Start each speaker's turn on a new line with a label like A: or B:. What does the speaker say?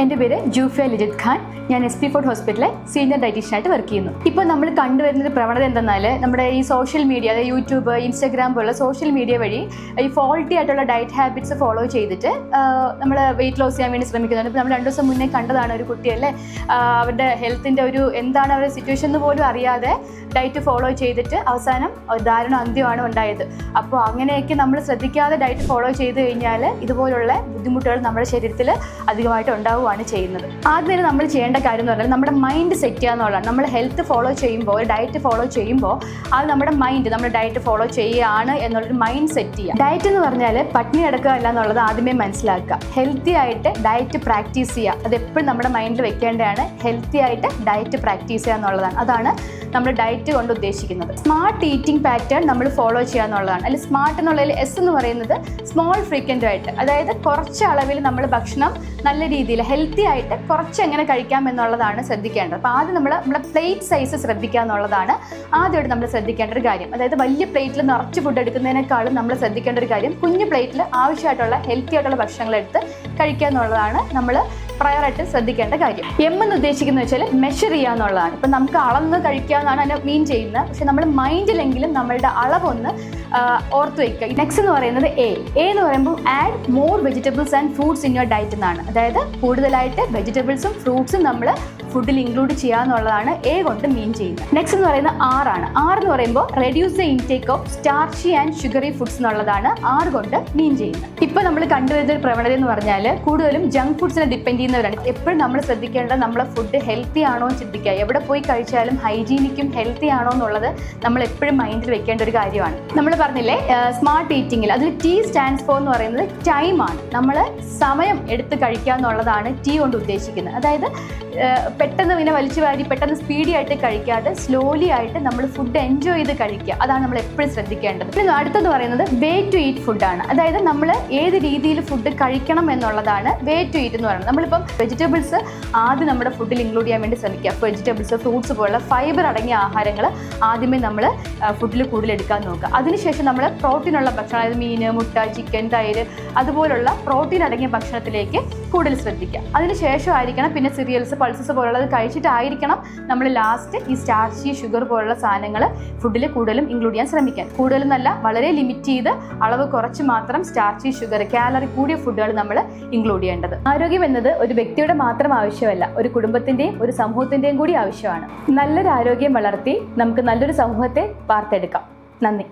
A: എന്റെ പേര് ജൂഫിയ ലിജിത് ഖാൻ. ഞാൻ എസ് പി ഫോർട്ട് ഹോസ്പിറ്റലിലെ സീനിയർ ഡയറ്റീഷ്യനായിട്ട് വർക്ക് ചെയ്യുന്നു. ഇപ്പോൾ നമ്മൾ കണ്ടുവരുന്ന ഒരു പ്രവണത എന്തെന്നാൽ നമ്മുടെ ഈ സോഷ്യൽ മീഡിയ അതായത് യൂട്യൂബ് ഇൻസ്റ്റാഗ്രാം പോലുള്ള സോഷ്യൽ മീഡിയ വഴി ഈ ഫോൾട്ടി ആയിട്ടുള്ള ഡയറ്റ് ഹാബിറ്റ്സ് ഫോളോ ചെയ്തിട്ട് നമ്മൾ വെയിറ്റ് ലോസ് ചെയ്യാൻ വേണ്ടി ശ്രമിക്കുന്നുണ്ട്. ഇപ്പോൾ നമ്മൾ രണ്ട് ദിവസം മുന്നേ കണ്ടതാണ് ഒരു കുട്ടിയല്ലേ അവരുടെ ഹെൽത്തിന്റെ ഒരു എന്താണ് അവരുടെ സിറ്റുവേഷൻ എന്ന് പോലും അറിയാതെ ഡയറ്റ് ഫോളോ ചെയ്തിട്ട് അവസാനം ദാരുണ അന്ത്യമാണ് ഉണ്ടായത്. അപ്പോൾ അങ്ങനെയൊക്കെ നമ്മൾ ശ്രദ്ധിക്കാതെ ഡയറ്റ് ഫോളോ ചെയ്ത് കഴിഞ്ഞാൽ ഇതുപോലുള്ള ബുദ്ധിമുട്ടുകൾ നമ്മുടെ ശരീരത്തിൽ അധികമായിട്ട് ഉണ്ടാവുകയാണ് ചെയ്യുന്നത്. ആദ്യം നമ്മൾ ചെയ്യേണ്ട കാര്യം എന്ന് പറഞ്ഞാൽ നമ്മുടെ മൈൻഡ് സെറ്റ് ചെയ്യുക എന്നുള്ളതാണ്. നമ്മൾ ഹെൽത്ത് ഫോളോ ചെയ്യുമ്പോൾ ഒരു ഡയറ്റ് ഫോളോ ചെയ്യുമ്പോൾ അത് നമ്മുടെ മൈൻഡ് നമ്മൾ ഡയറ്റ് ഫോളോ ചെയ്യുകയാണ് എന്നുള്ളൊരു മൈൻഡ് സെറ്റ് ചെയ്യുക. ഡയറ്റ് എന്ന് പറഞ്ഞാൽ പട്ടിണി കിടക്കുക അല്ല എന്നുള്ളത് ആദ്യമേ മനസ്സിലാക്കുക. ഹെൽത്തി ആയിട്ട് ഡയറ്റ് പ്രാക്ടീസ് ചെയ്യുക. അത് എപ്പോഴും നമ്മുടെ മൈൻഡിൽ വെക്കേണ്ടതാണ്. ഹെൽത്തി ആയിട്ട് ഡയറ്റ് പ്രാക്ടീസ് ചെയ്യുക എന്നുള്ളതാണ്. അതാണ് നമ്മൾ ഡയറ്റ് കൊണ്ട് ഉദ്ദേശിക്കുന്നത്. സ്മാർട്ട് ഈറ്റിംഗ് പാറ്റേൺ നമ്മൾ ഫോളോ ചെയ്യുക എന്നുള്ളതാണ്. അല്ലെങ്കിൽ സ്മാർട്ട് എന്നുള്ളതിൽ എസ് എന്ന് പറയുന്നത് സ്മോൾ ഫ്രീക്വന്റ് ആയിട്ട്. അതായത് കുറച്ച് അളവിൽ നമ്മൾ ഭക്ഷണം നല്ല രീതിയിൽ ഹെൽത്തി ആയിട്ട് കുറച്ച് എങ്ങനെ കഴിക്കാം എന്നുള്ളതാണ് ശ്രദ്ധിക്കേണ്ടത്. അപ്പോൾ ആദ്യം നമ്മൾ നമ്മുടെ പ്ലേറ്റ് സൈസ് ശ്രദ്ധിക്കുക എന്നുള്ളതാണ് ആദ്യമായിട്ട് നമ്മൾ ശ്രദ്ധിക്കേണ്ട ഒരു കാര്യം. അതായത് വലിയ പ്ലേറ്റിൽ നിറച്ച് ഫുഡ് എടുക്കുന്നതിനേക്കാളും നമ്മൾ ശ്രദ്ധിക്കേണ്ട ഒരു കാര്യം കുഞ്ഞു പ്ലേറ്റിൽ ആവശ്യമായിട്ടുള്ള ഹെൽത്തി ആയിട്ടുള്ള ഭക്ഷണങ്ങൾ എടുത്ത് കഴിക്കുക എന്നുള്ളതാണ് നമ്മൾ പ്രയറായിട്ട് ശ്രദ്ധിക്കേണ്ട കാര്യം. എം എന്ന് ഉദ്ദേശിക്കുന്നത് വെച്ചാൽ മെഷർ ചെയ്യുക എന്നുള്ളതാണ്. ഇപ്പം നമുക്ക് അളന്ന് കഴിക്കുക എന്നാണ് അതിനെ മീൻ ചെയ്യുന്നത്. പക്ഷെ നമ്മൾ മൈൻഡിലെങ്കിലും നമ്മളുടെ അളവൊന്ന് ഓർത്ത് വയ്ക്കുക നെക്സ്റ്റ് എന്ന് പറയുന്നത് എ എ എന്ന് പറയുമ്പോൾ add more vegetables and fruits in your diet എന്നാണ്. അതായത് കൂടുതലായിട്ട് വെജിറ്റബിൾസും ഫ്രൂട്ട്സും നമ്മൾ ഫുഡിൽ ഇൻക്ലൂഡ് ചെയ്യുക എന്നുള്ളതാണ് എ കൊണ്ട് മീൻ ചെയ്യുന്നത്. നെക്സ്റ്റ് എന്ന് പറയുന്നത് ആർ ആണ്. ആർ എന്ന് പറയുമ്പോൾ reduce the intake of starchy and sugary foods എന്നുള്ളതാണ് ആർ കൊണ്ട് മീൻ ചെയ്യുന്നത്. ഇപ്പോൾ നമ്മൾ കണ്ടുവരുന്ന ഒരു പ്രവണത എന്ന് പറഞ്ഞാൽ കൂടുതലും ജങ്ക് ഫുഡ്സിനെ ഡിപ്പെൻഡ് ചെയ്യുന്നവരാണ്. എപ്പോഴും നമ്മൾ ശ്രദ്ധിക്കേണ്ടത് നമ്മളെ ഫുഡ് ഹെൽത്തി ആണോ എന്ന് ചിന്തിക്കുക. എവിടെ പോയി കഴിച്ചാലും ഹൈജീനിക്കും ഹെൽത്തി ആണോ എന്നുള്ളത് നമ്മൾ എപ്പോഴും മൈൻഡിൽ വെക്കേണ്ട ഒരു കാര്യമാണ്. നമ്മൾ പറഞ്ഞില്ലേ സ്മാർട്ട് ഈറ്റിംഗിൽ അതിൽ ടീ സ്റ്റാൻഡ്സ് ഫോർ എന്ന് പറയുന്നത് ടൈമാണ് നമ്മൾ സമയം എടുത്ത് കഴിക്കുക എന്നുള്ളതാണ് ടീ കൊണ്ട് ഉദ്ദേശിക്കുന്നത്. അതായത് പെട്ടെന്ന് പിന്നെ വലിച്ചു വാരി പെട്ടെന്ന് സ്പീഡി ആയിട്ട് കഴിക്കാതെ സ്ലോലി ആയിട്ട് നമ്മൾ ഫുഡ് എൻജോയ് ചെയ്ത് കഴിക്കുക. അതാണ് നമ്മൾ എപ്പോഴും ശ്രദ്ധിക്കേണ്ടത്. പിന്നെ അടുത്തത് പറയുന്നത് വേ ടു ഈറ്റ് ഫുഡാണ് അതായത് നമ്മൾ ഏത് രീതിയിൽ ഫുഡ് കഴിക്കണം എന്നുള്ളതാണ് വേ ടു ഈറ്റ് എന്ന് പറയുന്നത്. നമ്മളിപ്പം വെജിറ്റബിൾസ് ആദ്യം നമ്മുടെ ഫുഡിൽ ഇൻക്ലൂഡ് ചെയ്യാൻ വേണ്ടി ശ്രമിക്കുക. വെജിറ്റബിൾസ് ഫ്രൂട്ട്സ് പോലുള്ള ഫൈബർ അടങ്ങിയ ആഹാരങ്ങൾ ആദ്യമേ നമ്മൾ ഫുഡിൽ കൂടുതൽ എടുക്കാൻ നോക്കുക. അതിനുശേഷം നമ്മൾ പ്രോട്ടീനുള്ള ഭക്ഷണം അതായത് മീൻ മുട്ട ചിക്കൻ തൈര് അതുപോലുള്ള പ്രോട്ടീൻ അടങ്ങിയ ഭക്ഷണത്തിലേക്ക് കൂടുതൽ ശ്രദ്ധിക്കുക. അതിനുശേഷം ആയിരിക്കണം പിന്നെ സീരിയൽസ് പൾസസ് പോലുള്ളത് കഴിച്ചിട്ടായിരിക്കണം നമ്മൾ ലാസ്റ്റ് ഈ സ്റ്റാർച്ചി ഷുഗർ പോലുള്ള സാധനങ്ങൾ ഫുഡിൽ കൂടുതലും ഇൻക്ലൂഡ് ചെയ്യാൻ ശ്രമിക്കാൻ. നല്ല വളരെ ലിമിറ്റ് ചെയ്ത് അളവ് കുറച്ച് മാത്രം സ്റ്റാർച്ചി ഷുഗർ കാലറി കൂടിയ ഫുഡുകൾ നമ്മൾ ഇൻക്ലൂഡ് ചെയ്യേണ്ടത്. ആരോഗ്യം എന്നത് ഒരു വ്യക്തിയുടെ മാത്രം ആവശ്യമല്ല ഒരു കുടുംബത്തിന്റെയും ഒരു സമൂഹത്തിന്റെയും കൂടി ആവശ്യമാണ്. നല്ലൊരു ആരോഗ്യം വളർത്തി നമുക്ക് നല്ലൊരു സമൂഹത്തെ വാർത്തെടുക്കാം. നന്ദി.